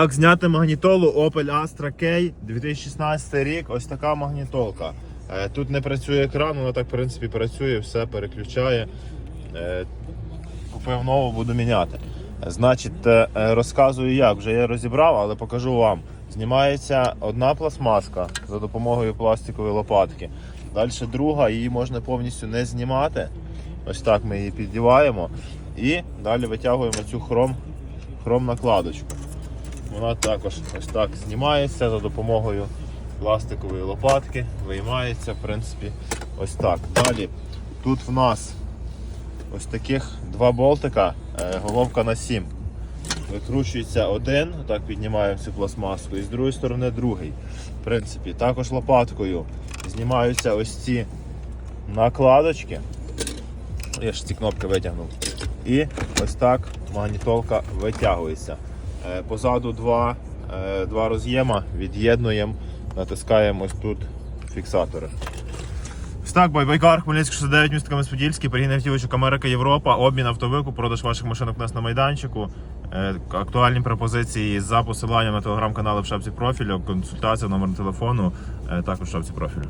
Як зняти магнітолу Opel Astra K 2016 рік. Ось така магнітолка. Е, Тут не працює екран, воно так в принципі працює, все переключає. Е, Купив нову, буду міняти. Е, Значить, е, е, розказую як, вже я розібрав, але покажу вам. Знімається одна пластмаска за допомогою пластикової лопатки. Далі друга, її можна повністю не знімати. Ось так ми її піддіваємо. І далі витягуємо цю хром, хром накладочку. Вона також ось так знімається за допомогою пластикової лопатки, виймається, в принципі, ось так. Далі тут в нас ось таких два болтика, е, головка на 7. Викручується один, так піднімаємо цю пластмаску, і з другої сторони другий. В принципі, також лопаткою знімаються ось ці накладочки. Я ж ці кнопки витягнув. І ось так магнітолка витягується. Е, Позаду два, е, два роз'єма, від'єднуємо, натискаємо ось тут фіксатори. Ось так, Байбайкар, Хмельницький 69, місто Кам'янець-Подільський, перегін автівочок Америка, Європа, обмін автовику, продаж ваших машинок у нас на майданчику, е, актуальні пропозиції за посиланням на телеграм-канали в шапці профілю, консультація, номер телефону, також в шапці профілю.